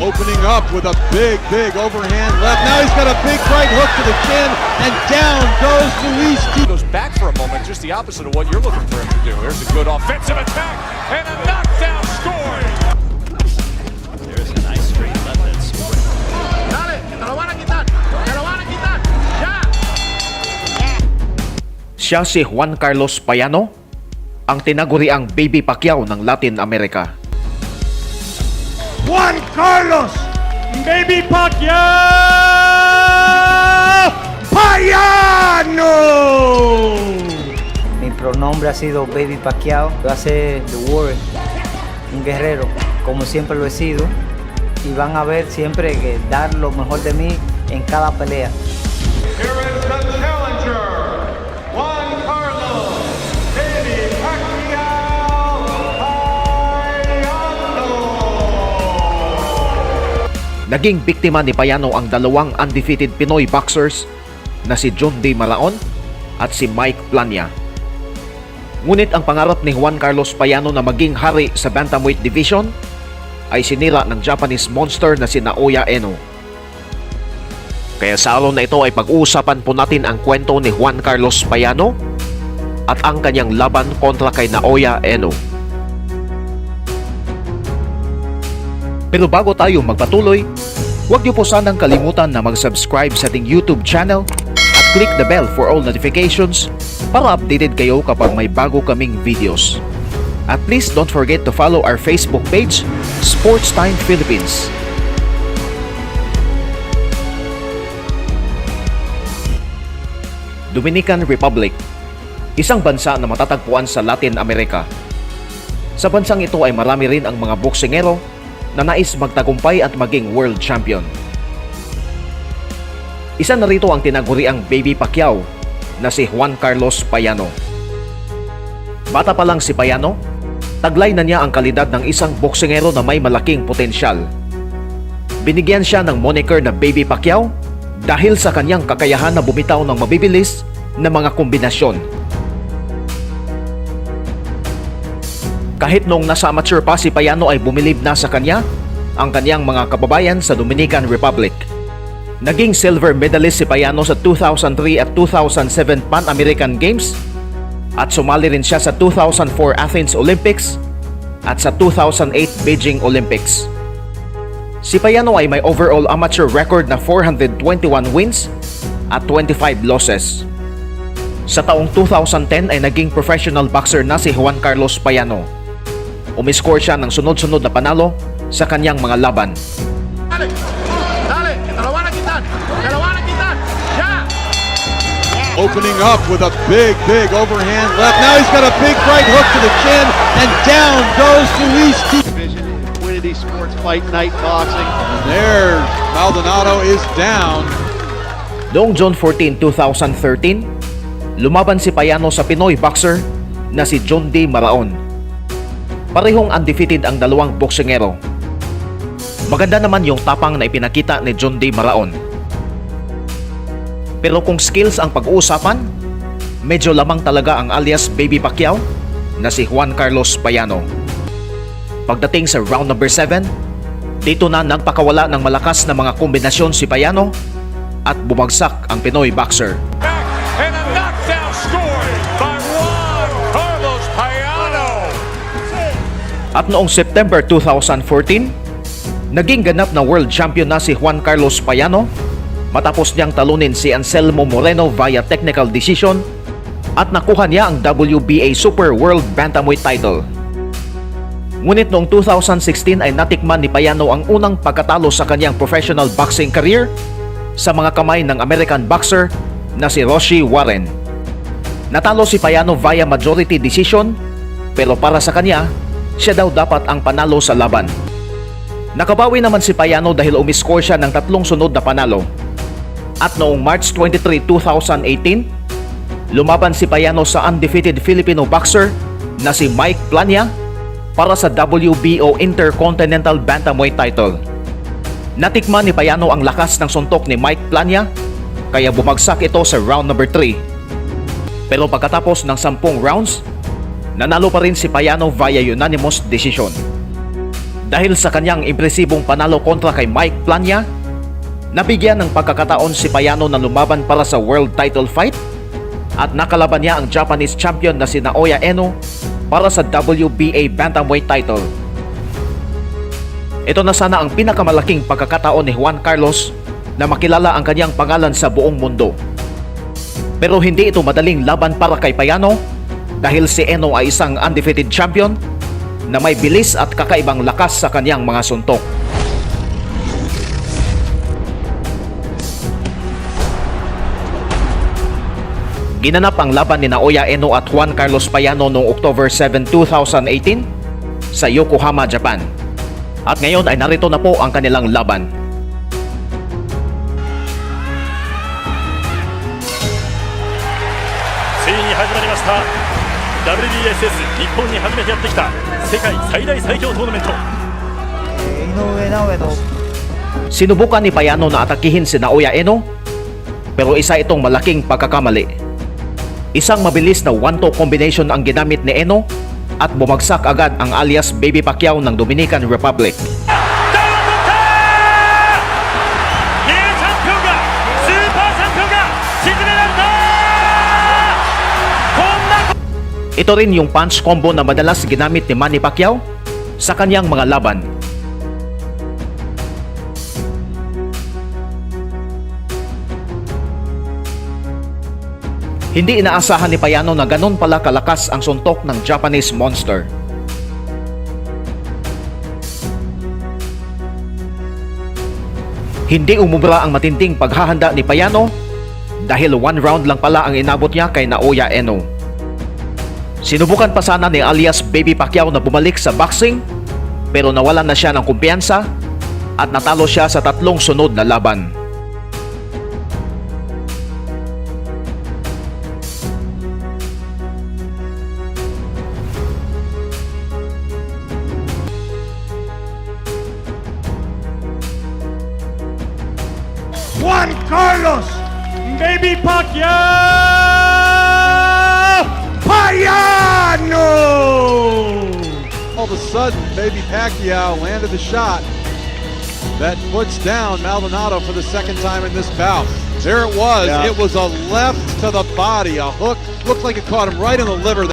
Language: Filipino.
Opening up with a big, big overhand left. Now he's got a big right hook to the chin, and down goes Luis T. goes back for a moment, just the opposite of what you're looking for him to do. Here's a good offensive attack and a knockdown score. There's a nice straight left that's Dale, te lo van a quitar, te lo van a quitar, ya. Siya si Juan Carlos Payano, ang tinaguriang Baby Pacquiao ng Latin America. Juan Carlos, Baby Pacquiao, Payano. Mi pronombre ha sido Baby Pacquiao. Voy a ser The Warrior, un guerrero, como siempre lo he sido. Y van a ver siempre que dar lo mejor de mí en cada pelea. Naging biktima ni Payano ang dalawang undefeated Pinoy boxers na si John D. Malaon at si Mike Plania. Ngunit ang pangarap ni Juan Carlos Payano na maging hari sa bantamweight division ay sinira ng Japanese monster na si Naoya Eno. Kaya sa araw na ito ay pag-uusapan po natin ang kwento ni Juan Carlos Payano at ang kanyang laban kontra kay Naoya Eno. Pero bago tayo magpatuloy, huwag niyo po sanang kalimutan na mag-subscribe sa ating YouTube channel at click the bell for all notifications para updated kayo kapag may bago kaming videos. At please don't forget to follow our Facebook page, Sports Time Philippines. Dominican Republic Isang bansa na matatagpuan sa Latin America. Sa bansang ito ay marami rin ang mga boksingero na nais magtagumpay at maging world champion. Isa na rito ang tinaguriang Baby Pacquiao na si Juan Carlos Payano. Bata pa lang si Payano, taglay na niya ang kalidad ng isang boksingero na may malaking potensyal. Binigyan siya ng moniker na Baby Pacquiao dahil sa kanyang kakayahan na bumitaw ng mabibilis na mga kombinasyon. Kahit noong nasa amateur pa si Payano ay bumilib na sa kanya ang kanyang mga kababayan sa Dominican Republic. Naging silver medalist si Payano sa 2003 at 2007 Pan American Games at sumali rin siya sa 2004 Athens Olympics at sa 2008 Beijing Olympics. Si Payano ay may overall amateur record na 421 wins at 25 losses. Sa taong 2010 ay naging professional boxer na si Juan Carlos Payano. Umiscore siya ng sunod-sunod na panalo sa kanyang mga laban. Dale, dale, te lo van a quitar, te lo van a quitar, ya. Opening up with a big, big overhand left. Now he's got a big right hook to the chin, and down goes Luis T. Division, Winity Sports Fight Night Boxing. And there, Maldonado is down. Noong June 14, 2013, lumaban si Payano sa Pinoy boxer na si John D. Maraon. Parehong undefeated ang dalawang boksingero. Maganda naman yung tapang na ipinakita ni John D. Maraon. Pero kung skills ang pag-uusapan, medyo lamang talaga ang alias Baby Pacquiao na si Juan Carlos Payano. Pagdating sa round number 7, dito na nagpakawala ng malakas na mga kombinasyon si Payano at bumagsak ang Pinoy boxer. At noong September 2014, naging ganap na world champion na si Juan Carlos Payano matapos niyang talunin si Anselmo Moreno via technical decision at nakuha niya ang WBA Super World Bantamweight title. Ngunit noong 2016 ay natikman ni Payano ang unang pagkatalo sa kanyang professional boxing career sa mga kamay ng American boxer na si Roshi Warren. Natalo si Payano via majority decision pero para sa kanya, siya daw dapat ang panalo sa laban. Nakabawi naman si Payano dahil umiscore siya ng tatlong sunod na panalo. At noong March 23, 2018, lumaban si Payano sa undefeated Filipino boxer na si Mike Plania para sa WBO Intercontinental Bantamweight title. Natikman ni Payano ang lakas ng suntok ni Mike Plania kaya bumagsak ito sa round number 3. Pero pagkatapos ng 10 rounds, nanalo pa rin si Payano via unanimous decision. Dahil sa kanyang impresibong panalo kontra kay Mike Plania, nabigyan ng pagkakataon si Payano na lumaban para sa world title fight at nakalaban niya ang Japanese champion na si Naoya Eno para sa WBA Bantamweight title. Ito na sana ang pinakamalaking pagkakataon ni Juan Carlos na makilala ang kanyang pangalan sa buong mundo. Pero hindi ito madaling laban para kay Payano dahil si Eno ay isang undefeated champion na may bilis at kakaibang lakas sa kanyang mga suntok. Ginanap ang laban ni Naoya Eno at Juan Carlos Payano noong October 7, 2018 sa Yokohama, Japan. At ngayon ay narito na po ang kanilang laban. Tsuyin ni WBSS 日本に初めてやってきた世界最大最強トーナメント Eh, Inoue Naoya no Sinubukan ni Payano na atakihin si Naoya Eno pero isa itong malaking pagkakamali. Isang mabilis na one-two combination ang ginamit ni Eno at bumagsak agad ang alias Baby Pacquiao ng Dominican Republic. Ito rin yung punch combo na madalas ginamit ni Manny Pacquiao sa kanyang mga laban. Hindi inaasahan ni Payano na ganun pala kalakas ang suntok ng Japanese Monster. Hindi umubra ang matinding paghahanda ni Payano dahil one round lang pala ang inabot niya kay Naoya Eno. Sinubukan pa sana ni alias Baby Pacquiao na bumalik sa boxing pero nawalan na siya ng kumpiyansa at natalo siya sa tatlong sunod na laban. Juan Carlos, baby Pacquiao, sudden, baby Pacquiao landed the shot that puts down Maldonado for the second time in this bout. There it was. Yeah. It was a left to the body, a hook. Looked like it caught him right in the liver.